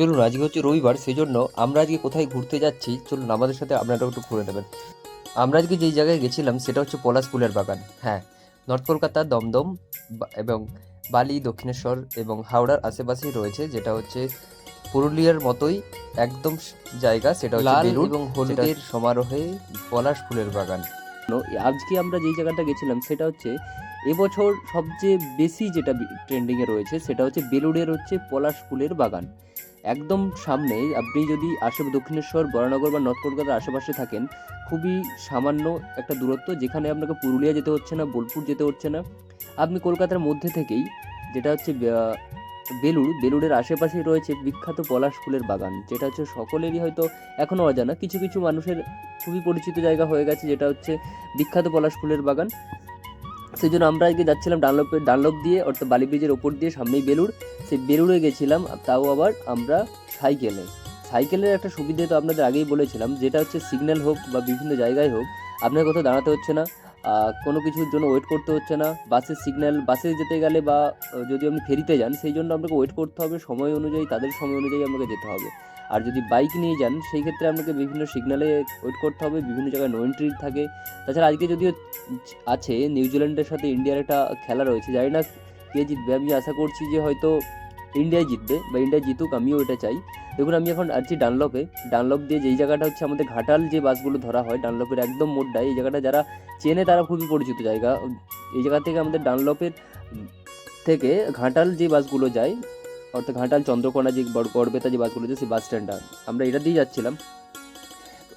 চলুন আজকে হচ্ছে রবিবার সেই জন্য আমরা আজকে কোথায় ঘুরতে যাচ্ছি চলুন আমাদের সাথে আপনারা একটু ঘুরে নেবেন। আমরা আজকে যেই জায়গায় গেছিলাম সেটা হচ্ছে পলাশ ফুলের বাগান। হ্যাঁ নর্থ কলকাতা দমদম এবং বালি দক্ষিণেশ্বর এবং হাওড়ার আশেপাশেই রয়েছে যেটা হচ্ছে পুরুলিয়ার মতোই একদম জায়গা সেটা হচ্ছে লাল এবং হলুদের সমারোহে পলাশ ফুলের বাগান। আজকে আমরা যেই জায়গাটা গেছিলাম সেটা হচ্ছে এবছর সবচেয়ে বেশি যেটা ট্রেন্ডিংয়ে রয়েছে সেটা হচ্ছে বেলুড়ের হচ্ছে পলাশ ফুলের বাগান। একদম সামনে আপনি যদি আশে দক্ষিণেশ্বর, বরানগর বা নর্থ কলকাতার আশেপাশে থাকেন, খুবই সামান্য একটা দূরত্ব যেখানে আপনাকে পুরুলিয়া যেতে হচ্ছে না, বোলপুর যেতে হচ্ছে না। আপনি কলকাতার মধ্যে থেকেই, যেটা হচ্ছে বেলুড়, বেলুড়ের আশেপাশেই রয়েছে বিখ্যাত পলাশ ফুলের বাগান, যেটা হচ্ছে সকলেরই হয়তো এখনও অজানা। কিছু কিছু মানুষের খুবই পরিচিত জায়গা হয়ে গেছে, যেটা হচ্ছে বিখ্যাত পলাশ ফুলের বাগান। সেই জন্য আমরা আজকে যাচ্ছিলাম ডানলপের ডানলপ দিয়ে, অর্থাৎ বালি ব্রিজের ওপর দিয়ে, সামনেই বেলুড়। সেই বেলুড়ে গেছিলাম তাও আবার আমরা সাইকেলে। সাইকেলের একটা সুবিধে তো আপনাদের আগেই বলেছিলাম, যেটা হচ্ছে সিগন্যাল হোক বা বিভিন্ন জায়গায় হোক, আপনার কোথাও দাঁড়াতে হচ্ছে না। কোনো কিছুর জন্য ওয়েট করতে হচ্ছে না। বাসের সিগন্যাল বাসে যেতে গেলে বা, যদি আপনি ফেরিতে যান, সেই জন্য আপনাকে ওয়েট করতে হবে। সময় অনুযায়ী, তাদের সময় অনুযায়ী আপনাকে যেতে হবে। আর যদি বাইক নিয়ে যান, সেই ক্ষেত্রে আপনাকে বিভিন্ন সিগনালে ওয়েট করতে হবে, বিভিন্ন জায়গায় নো এন্ট্রি থাকে। তাছাড়া আজকে যদিও আছে নিউজিল্যান্ডের সাথে ইন্ডিয়ার একটা খেলা রয়েছে, জানি না কে জিতবে। আমি আশা করছি যে হয়তো ইন্ডিয়াই জিতবে বা ইন্ডিয়া জিতুক, আমিও এটা চাই। দেখুন, আমি এখন আছি ডানলপে ডানলপ দিয়ে যেই জায়গাটা হচ্ছে আমাদের ঘাটাল যে বাসগুলো ধরা হয় ডানলপের একদম মোড়টায় এই জায়গাটা যারা চেনে তারা খুবই পরিচিত জায়গা। এই জায়গা থেকে আমাদের ডানলপের থেকে ঘাটাল যে বাসগুলো যায় অর্থাৎ ঘাটাল, চন্দ্রকোনা যে গড়বেতা যে বাসগুলো যায় সেই বাস স্ট্যান্ডটা। আমরা এটা দিয়ে যাচ্ছিলাম।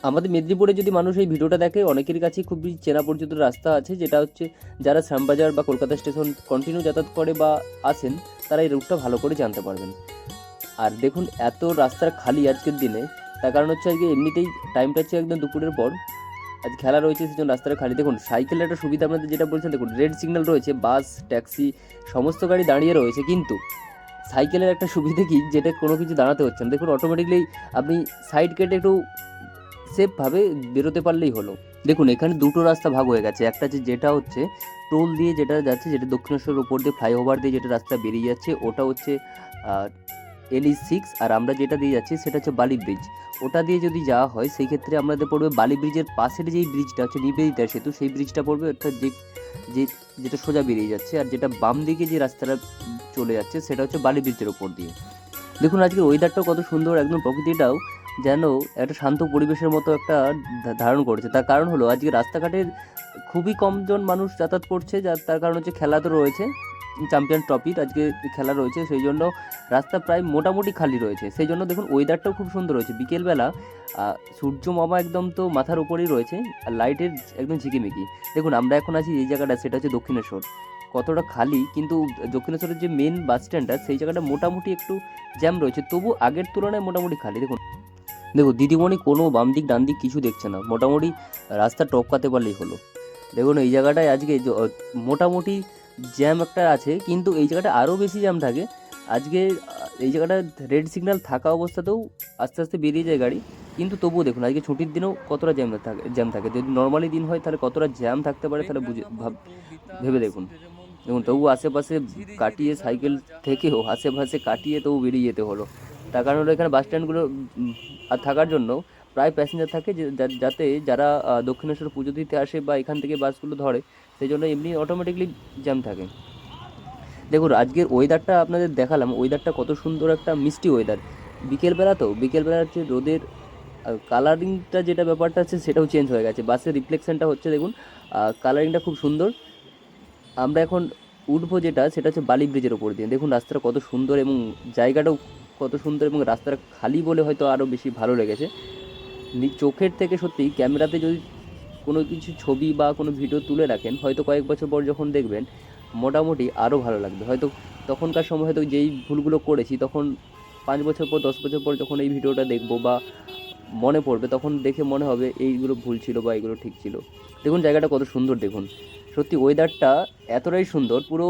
আমাদের মেদিনীপুরে যদি মানুষ এই ভিডিওটা দেখে, অনেকের কাছে খুবই চেনা পরিচিত রাস্তা আছে, যেটা হচ্ছে যারা শ্যামবাজার বা কলকাতা স্টেশন কন্টিনিউ যাতায়াত করে বা আসেন, তারা এই রুটটা ভালো করে জানতে পারবেন। আর দেখুন, এত রাস্তার খালি আজকের দিনে। তার কারণ হচ্ছে আজকে এমনিতেই টাইমটা হচ্ছে একদম দুপুরের পর। আজ খেলা রয়েছে, সেজন্য রাস্তাটা খালি। দেখুন সাইকেলের একটা সুবিধা আপনাদের যেটা বলছেন, দেখুন রেড সিগন্যাল রয়েছে বাস ট্যাক্সি সমস্ত গাড়ি দাঁড়িয়ে রয়েছে, কিন্তু সাইকেলের একটা সুবিধা কি? যেটা কোনো কিছু দাঁড়াতে হচ্ছে না। দেখুন অটোমেটিকলি আপনি সাইড কেটে একটু সেফভাবে বেরোতে পারলেই হলো। দেখুন, এখানে দুটো রাস্তা ভাগ হয়ে গেছে। একটা হচ্ছে যেটা হচ্ছে, টোল দিয়ে যেটা যাচ্ছে, যেটা দক্ষিণেশ্বরের উপর দিয়ে ফ্লাইওভার দিয়ে যেটা রাস্তা বেরিয়ে যাচ্ছে, ওটা হচ্ছে এলই সিক্স আর আমরা যেটা দিয়ে যাচ্ছি, সেটা হচ্ছে বালি ব্রিজ ওটা দিয়ে যদি যাওয়া হয়, সেই ক্ষেত্রে আমাদের পড়বে বালি ব্রিজের পাশের যেই ব্রিজটা হচ্ছে, নিবেদিতা সেতু, সেই ব্রিজটা পড়বে অর্থাৎ যে যে, যেটা সোজা বেরিয়ে যাচ্ছে। আর যেটা বাম দিকে যে রাস্তাটা চলে যাচ্ছে, সেটা হচ্ছে বালি ব্রিজের ওপর দিয়ে। দেখুন, আজকে ওয়েদারটাও কত সুন্দর, একদম প্রকৃতিটাও যেন একটা শান্ত পরিবেশের মতো একটা ধারণ করেছে। তার কারণ হলো, আজকে রাস্তাঘাটে খুবই কমজন মানুষ যাতায়াত করছে, যার, তার কারণ হচ্ছে খেলা তো রয়েছে চ্যাম্পিয়ন ট্রফির আজকে খেলা রয়েছে, সেই জন্য রাস্তা প্রায় মোটামুটি খালি রয়েছে। সেই জন্য দেখুন ওয়েদারটাও খুব সুন্দর রয়েছে বিকেলবেলা সূর্য মামা একদম তো মাথার উপরেই রয়েছে, আর লাইটের একদম ঝিকিমিকি। দেখুন, আমরা এখন আছি এই জায়গাটা, সেটা হচ্ছে দক্ষিণেশ্বর। কতটা খালি, কিন্তু দক্ষিণেশ্বরের যে মেন বাস স্ট্যান্ডটা সেই জায়গাটা মোটামুটি একটু জ্যাম রয়েছে। তবু আগের তুলনায় মোটামুটি খালি। দেখুন, দেখো, দিদিমণি কোনো বাম দিক, ডান দিক কিছু দেখছে না। মোটামুটি রাস্তা টপকাতে পারলেই হলো। দেখুন, এই জায়গাটায় আজকে মোটামুটি জ্যাম একটা আছে, কিন্তু এই জায়গাটা আরও বেশি জ্যাম থাকে। আজকে, এই জায়গাটা রেড সিগন্যাল থাকা অবস্থাতেও আস্তে আস্তে বেরিয়ে যায় গাড়ি। কিন্তু তবুও দেখুন, আজকে ছুটির দিনেও কতটা জ্যাম থাকে জ্যাম থাকে। যদি নর্মালি দিন হয়, তাহলে কতটা জ্যাম থাকতে পারে, তাহলে বুঝে, ভাব, ভেবে দেখুন। দেখুন, তবু আশেপাশে কাটিয়ে সাইকেল থেকেও, আশেপাশে কাটিয়ে তবু বেরিয়ে যেতে হলো। তার কারণ হলো এখানে বাস স্ট্যান্ডগুলো থাকার জন্য প্রায় প্যাসেঞ্জার থাকে যাতে যারা দক্ষিণেশ্বর পুজো দিতে আসে বা এখান থেকে বাসগুলো ধরে, সেই জন্য এমনি অটোমেটিকলি জ্যাম থাকে। দেখুন, আজকের ওয়েদারটা আপনাদের দেখালাম ওয়েদারটা কত সুন্দর একটা মিষ্টি ওয়েদার বিকেলবেলা তো, বিকেলবেলা হচ্ছে রোদের কালারিংটা যেটা ব্যাপারটা আছে সেটাও চেঞ্জ হয়ে গেছে। বাসের রিফ্লেকশনটা হচ্ছে দেখুন কালারিংটা খুব সুন্দর। আমরা এখন উঠবো যেটা, সেটা হচ্ছে বালি ব্রিজের ওপর দিয়ে। দেখুন রাস্তাটা কত সুন্দর এবং জায়গাটাও কত সুন্দর এবং রাস্তাটা খালি বলে হয়তো আরও বেশি ভালো লেগেছে। চোখের থেকে সত্যি ক্যামেরাতে যদি কোনো কিছু ছবি বা কোনো ভিডিও তুলে রাখেন, হয়তো কয়েক বছর পর যখন দেখবেন, মোটামুটি আরও ভালো লাগবে। হয়তো তখনকার সময় হয়তো যেই ভুলগুলো করেছি, তখন পাঁচ বছর পর, দশ বছর পর যখন এই ভিডিওটা দেখব বা মনে পড়বে, তখন দেখে মনে হবে, এইগুলো ভুল ছিল বা এইগুলো ঠিক ছিল। দেখুন জায়গাটা কত সুন্দর দেখুন। সত্যি ওয়েদারটা এতটাই সুন্দর পুরো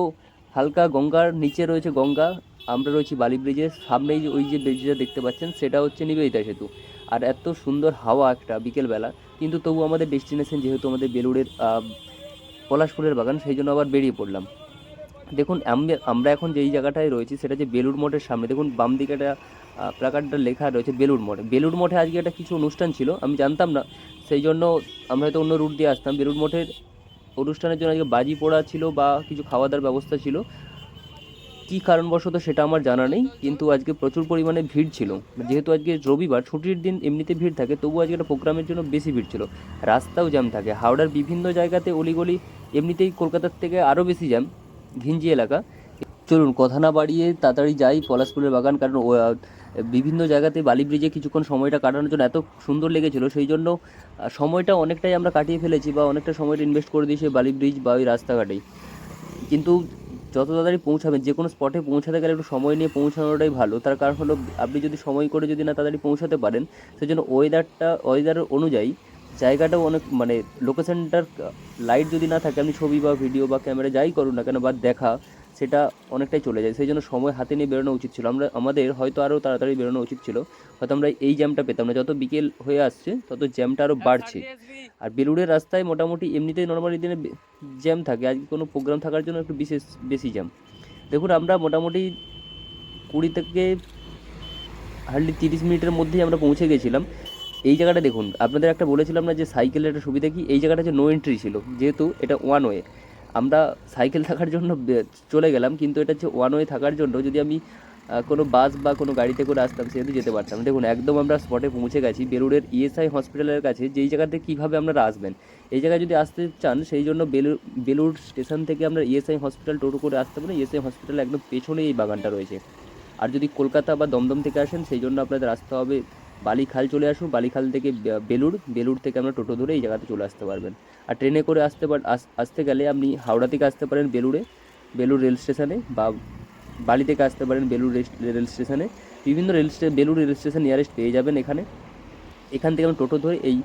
হালকা গঙ্গার নিচে রয়েছে গঙ্গা আমরা রয়েছি বালি ব্রিজের সামনেই যে ওই যে ব্রিজটা দেখতে পাচ্ছেন সেটা হচ্ছে নিবেদিতা সেতু। আর এত সুন্দর হাওয়া একটা বিকেলবেলা কিন্তু তবু আমাদের ডেস্টিনেশন যেহেতু আমাদের বেলুড়ের আহ, পলাশপুরের বাগান সেই জন্য আবার বেরিয়ে পড়লাম। দেখুন আমরা এখন যেই জায়গাটায় রয়েছি সেটা যে বেলুড় মঠের সামনে দেখুন বাম দিকে একটা প্রাকারটা লেখা রয়েছে বেলুড় মঠ। বেলুড় মঠে আজকে একটা কিছু অনুষ্ঠান ছিল আমি জানতাম না সেই জন্য আমরা হয়তো অন্য রুট দিয়ে আসতাম। বেলুড় মঠের অনুষ্ঠানের জন্য আজকে বাজি পোড়া ছিল বা কিছু খাওয়া দাওয়ার ব্যবস্থা ছিল। কী কারণবশত সেটা আমার জানা নেই, কিন্তু আজকে প্রচুর পরিমাণে ভিড় ছিল। যেহেতু আজকে রবিবার, ছুটির দিন এমনিতে ভিড় থাকে তবু আজকে একটা প্রোগ্রামের জন্য বেশি ভিড় ছিল। রাস্তাও জ্যাম থাকে। হাওড়ার বিভিন্ন জায়গাতে অলিগলি এমনিতেই কলকাতার থেকে আরও বেশি জ্যাম, ঘিঞ্জি এলাকা। চলুন, কথা না বাড়িয়ে তাড়াতাড়ি যাই পলাশপুরের বাগান, কারণ বিভিন্ন জায়গাতে বালি ব্রিজে কিছুক্ষণ সময়টা কাটানোর জন্য এত সুন্দর লেগেছিল। সেই জন্য সময়টা অনেকটাই আমরা কাটিয়ে ফেলেছি বা অনেকটা সময়টা ইনভেস্ট করে দিয়েছি বালি ব্রিজ বা ওই রাস্তাঘাটেই। কিন্তু যত তাড়াতাড়ি পৌঁছাবেন, যে কোনো স্পটে পৌঁছাতে গেলে একটু সময় নিয়ে পৌঁছানোটাই ভালো। তার কারণ হলো, আপনি যদি সময় করে যদি না তাড়াতাড়ি পৌঁছাতে পারেন সেই জন্য ওয়েদারটা ওয়েদার অনুযায়ী জায়গাটাও অনেক মানে লোকেশনটার লাইট যদি না থাকে, আপনি ছবি বা ভিডিও বা ক্যামেরা যাই করুন না কেন বা দেখা সেটা অনেকটাই চলে যায়। সেই জন্য সময় হাতে নিয়ে বেরোনো উচিত ছিল। আমরা আমাদের হয়তো আরও তাড়াতাড়ি বেরোনো উচিত ছিল। হয়তো আমরা এই জ্যামটা পেতাম না। যত বিকেল হয়ে আসছে তত জ্যামটা আরও বাড়ছে। আর বেলুড়ের রাস্তায় মোটামুটি এমনিতেই নর্মালি দিনে জ্যাম থাকে। আজকে কোনো প্রোগ্রাম থাকার জন্য একটু বিশেষ বেশি জ্যাম দেখুন আমরা মোটামুটি কুড়ি থেকে হার্ডলি তিরিশ মিনিটের মধ্যেই আমরা পৌঁছে গেছিলাম। এই জায়গাটা দেখুন আপনাদের একটা বলেছিলাম না যে সাইকেলের একটা সুবিধা কি? এই জায়গাটা যে নো এন্ট্রি ছিল। যেহেতু এটা ওয়ান ওয়ে আমরা সাইকেল থাকার জন্য চলে গেলাম, কিন্তু এটা হচ্ছে ওয়ান ওয়ে থাকার জন্য যদি আমি কোনো বাস বা কোনো গাড়িতে করে আসতাম, সেহেতু যেতে পারতাম দেখুন, একদম আমরা স্পটে পৌঁছে গেছি, বেলুড়ের ইএসআই হসপিটালের কাছে, যেই জায়গাতে কীভাবে আপনারা আসবেন। এই জায়গায় যদি আসতে চান, সেই জন্য বেলুর বেলুড় স্টেশন থেকে আমরা ইএসআই হসপিটাল টোটো করে আসতে পারি। ইএসআই হসপিটাল একদম পেছনেই এই বাগানটা রয়েছে। আর যদি কলকাতা বা দমদম থেকে আসেন, সেই জন্য আপনাদের আসতে হবে বালিখাল চলে আসুন, বালিখাল থেকে বেলুড় বেলুড় থেকে আমরা টোটো ধরে এই জায়গাতে চলে আসতে পারবেন। আর ট্রেনে করে আসতে পার আসতে গেলে আপনি হাওড়া থেকে আসতে পারেন বেলুড়ে, বেলুড় রেল স্টেশনে বা বালি থেকে আসতে পারেন বেলুড় রেস- রেল স্টেশনে। বিভিন্ন rail station Belur rail station nearest পেয়ে যাবেন এখানে। এখান থেকে আপনি টোটো ধরে এই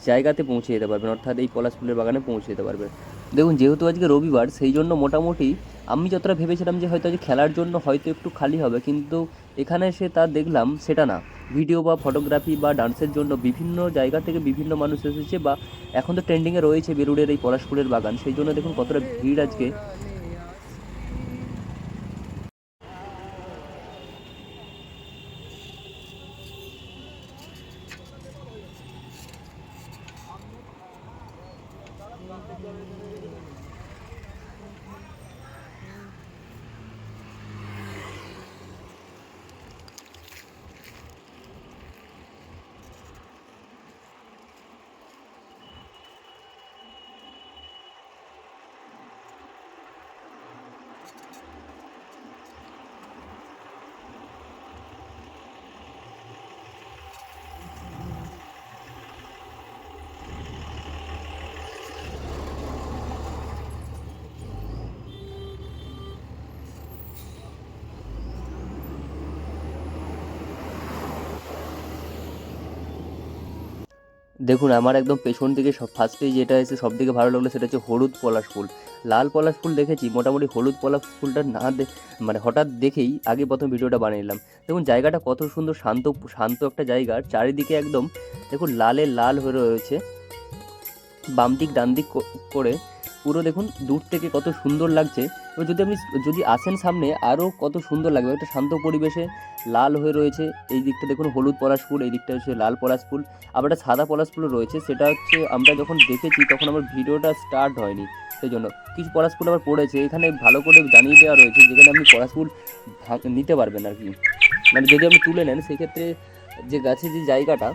জায়গাতে পৌঁছে যেতে পারবেন, অর্থাৎ এই পলাশ ফুলের বাগানে পৌঁছে যেতে পারবেন। দেখুন, যেহেতু আজকে রবিবার, সেই জন্য মোটামুটি আমি যতটা ভেবেছিলাম যে হয়তো আজ খেলার জন্য হয়তো একটু খালি হবে, কিন্তু এখানে এসে তা দেখলাম সেটা না। ভিডিও বা ফটোগ্রাফি বা ডান্সের জন্য বিভিন্ন জায়গা থেকে বিভিন্ন মানুষ এসেছে বা এখন তো ট্রেন্ডিংয়ে রয়েছে বেলুড়ের এই পলাশপুরের বাগান, সেই জন্য দেখুন কতটা ভিড় আজকে। দেখুন, আমার একদম পেছন থেকে সব ফার্স্টে যেটা এসে সব থেকে ভালো লাগল সেটা হচ্ছে হলুদ পলাশ ফুল। লাল পলাশ ফুল দেখেছি, মোটামুটি হলুদ পলাশ ফুলটা না মানে হঠাৎ দেখেই আগে প্রথম ভিডিওটা বানিয়ে নিলাম। দেখুন, জায়গাটা কত সুন্দর শান্ত শান্ত একটা জায়গা, চারিদিকে একদম, দেখুন, লালে লাল হয়ে রয়েছে। বাম দিক ডান দিক করে পুরো দেখুন দূর থেকে কত সুন্দর লাগছে। এবার যদি আপনি যদি আসেন সামনে আরও কত সুন্দর লাগবে। একটা শান্ত পরিবেশে লাল হয়ে রয়েছে। এই দিকটা দেখুন হলুদ পলাশ ফুল, এই দিকটা হচ্ছে লাল পলাশ ফুল। আবার একটা সাদা পলাশ ফুলও রয়েছে। সেটা হচ্ছে আমরা যখন দেখেছি তখন আমার ভিডিওটা স্টার্ট হয়নি। সেই জন্য কিছু পলাশ ফুল আবার পড়েছে। এখানে ভালো করে জানিয়ে দেওয়া রয়েছে যেখানে আপনি পলাশ ফুল নিতে পারবেন আর কি। মানে যদি আপনি তুলে নেন, সেক্ষেত্রে যে গাছের যে জায়গাটা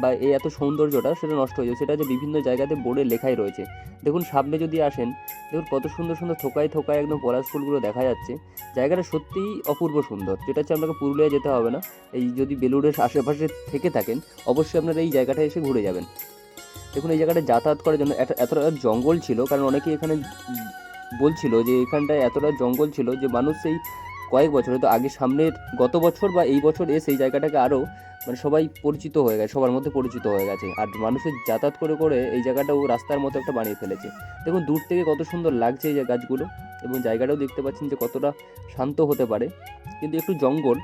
বা এই এত সৌন্দর্যটা সেটা নষ্ট হয়ে যাবে। সেটা যে বিভিন্ন জায়গাতে বোর্ডে লেখাই রয়েছে। দেখুন, সামনে যদি আসেন, দেখুন কত সুন্দর সুন্দর থোকায় থোকায় একদম পলাশ ফুলগুলো দেখা যাচ্ছে। জায়গাটা সত্যিই অপূর্ব সুন্দর। যেটা হচ্ছে আপনাকে পুরুলিয়া যেতে হবে না। এই যদি বেলুড়ের আশেপাশে থেকে থাকেন, অবশ্যই আপনারা এই জায়গাটা এসে ঘুরে যাবেন। দেখুন, এই জায়গাটা যাতায়াত করার জন্য এত, এতটা জঙ্গল ছিল। কারণ অনেকে এখানে বলছিল যে এখানটায় এতটা জঙ্গল ছিল যে মানুষ সেই কয়েক বছর, হয়তো আগে সামনের গত বছর বা এই বছর এসে এই জায়গাটাকে আরও মানে সবাই পরিচিত হয়ে গেছে, সবার মধ্যে পরিচিত হয়ে গেছে। আর মানুষের যাতায়াত করে করে এই জায়গাটাও রাস্তার মতো একটা বানিয়ে ফেলেছে। দেখুন, দূর থেকে কত সুন্দর লাগছে এই গাছগুলো এবং জায়গাটাও দেখতে পাচ্ছেন যে কতটা শান্ত হতে পারে। কিন্তু একটু জঙ্গল,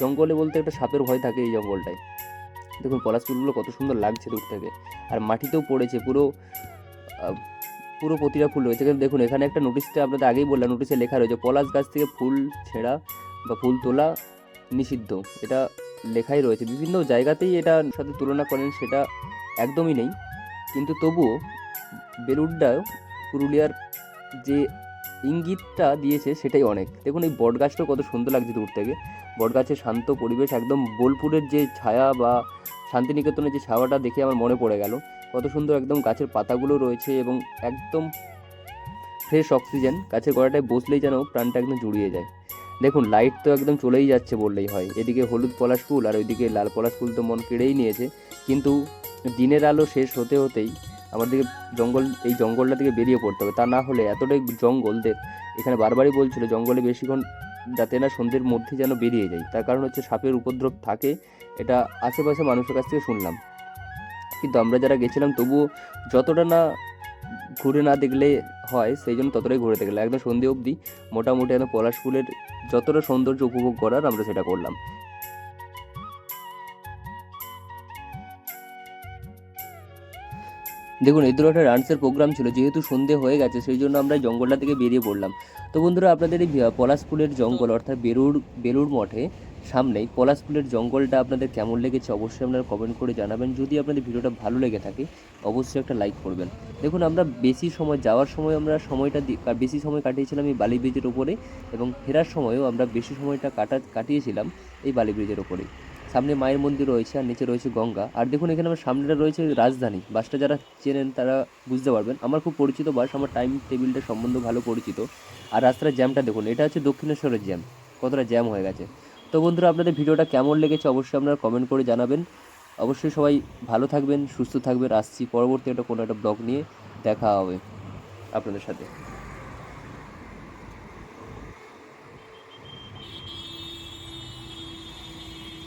জঙ্গলে বলতে একটা সাপের ভয় থাকে এই জঙ্গলটায়। দেখুন, পলাশ ফুলগুলো কত সুন্দর লাগছে দূর থেকে। আর মাটিতেও পড়েছে পুরো পুরো প্রতিটা ফুল রয়েছে। কিন্তু দেখুন, এখানে একটা নোটিশটা আপনাদের আগেই বললাম নোটিশে লেখা রয়েছে, পলাশ গাছ থেকে ফুল ছেঁড়া বা ফুল তোলা নিষিদ্ধ। এটা লেখাই রয়েছে। বিভিন্ন জায়গাতেই এটার সাথে তুলনা করেন, সেটা একদমই নেই। কিন্তু তবুও বেলুড়টা, পুরুলিয়ার যে ইঙ্গিতটা দিয়েছে, সেটাই অনেক। দেখুন, এই বটগাছটা কত সুন্দর লাগছে দূর থেকে। বটগাছের শান্ত পরিবেশ, একদম বোলপুরের যে ছায়া বা শান্তিনিকেতনের যে ছায়াটা দেখে আমার মনে পড়ে গেল। কত সুন্দর একদম গাছের পাতাগুলো রয়েছে এবং একদম ফ্রেশ অক্সিজেন গাছের গোড়াটায় বসলেই যেন প্রাণটা একদম জুড়িয়ে যায়। দেখুন লাইট তো একদম চলেই যাচ্ছে বললেই হয়। এদিকে হলুদ পলাশ ফুল আর ওইদিকে লাল পলাশ ফুল তো মন কেড়েই নিয়েছে। কিন্তু দিনের আলো শেষ হতে হতেই আমাদেরকে জঙ্গল, এই জঙ্গলটা থেকে বেরিয়ে পড়তে হবে। তা না হলে এতটাই জঙ্গলদের এখানে বারবারই বলছিল জঙ্গলে বেশিক্ষণ যাতে না সন্ধ্যের মধ্যে যেন বেরিয়ে যায় তার কারণ হচ্ছে সাপের উপদ্রব থাকে, এটা আশেপাশে মানুষের কাছ থেকে শুনলাম। কিন্তু আমরা যারা গেছিলাম, তবুও যতটা না ঘুরে না দেখলে হয়, সেই জন্য ততটাই ঘুরে দেখলে একদম সন্ধে অবধি মোটামুটি একদম পলাশ ফুলের যতটা সৌন্দর্য উপভোগ করার আমরা সেটা করলাম। দেখুন এদের একটা ডান্সের প্রোগ্রাম ছিল, যেহেতু সন্ধে হয়ে গেছে, সেই জন্য আমরা জঙ্গলটা থেকে বেরিয়ে পড়লাম। তো বন্ধুরা, আপনাদের এই পলাশ ফুলের জঙ্গল, অর্থাৎ বেলুড় বেলুড় মঠে সামনেই পলাশ ফুলের জঙ্গলটা আপনাদের কেমন লেগেছে অবশ্যই আপনারা কমেন্ট করে জানাবেন। যদি আপনাদের ভিডিওটা ভালো লেগে থাকে, অবশ্যই একটা লাইক করবেন। দেখুন, আমরা বেশি সময়, যাওয়ার সময় আমরা সময়টা বেশি সময় কাটিয়েছিলাম এই বালি ব্রিজের ওপরে এবং ফেরার সময়ও আমরা বেশি সময়টা কাটা কাটিয়েছিলাম এই বালি ব্রিজের ওপরেই সামনে মায়ের মন্দির রয়েছে আর নিচে রয়েছে গঙ্গা। আর দেখুন, এখানে আমার সামনেটা রয়েছে রাজধানী। বাসটা যারা চেনেন তারা বুঝতে পারবেন। আমার খুব পরিচিত বাস, আমার টাইম টেবিলটা সম্বন্ধে ভালো পরিচিত। আর রাস্তার জ্যামটা দেখুন, এটা হচ্ছে দক্ষিণেশ্বরের জ্যাম কতটা জ্যাম হয়ে গেছে। তো বন্ধুরা, আপনাদের ভিডিওটা কেমন লেগেছে অবশ্যই আপনারা কমেন্ট করে জানাবেন। অবশ্যই সবাই ভালো থাকবেন, সুস্থ থাকবেন। আসছি পরবর্তী একটা কোনো একটা ব্লগ নিয়ে। দেখা হবে আপনাদের সাথে।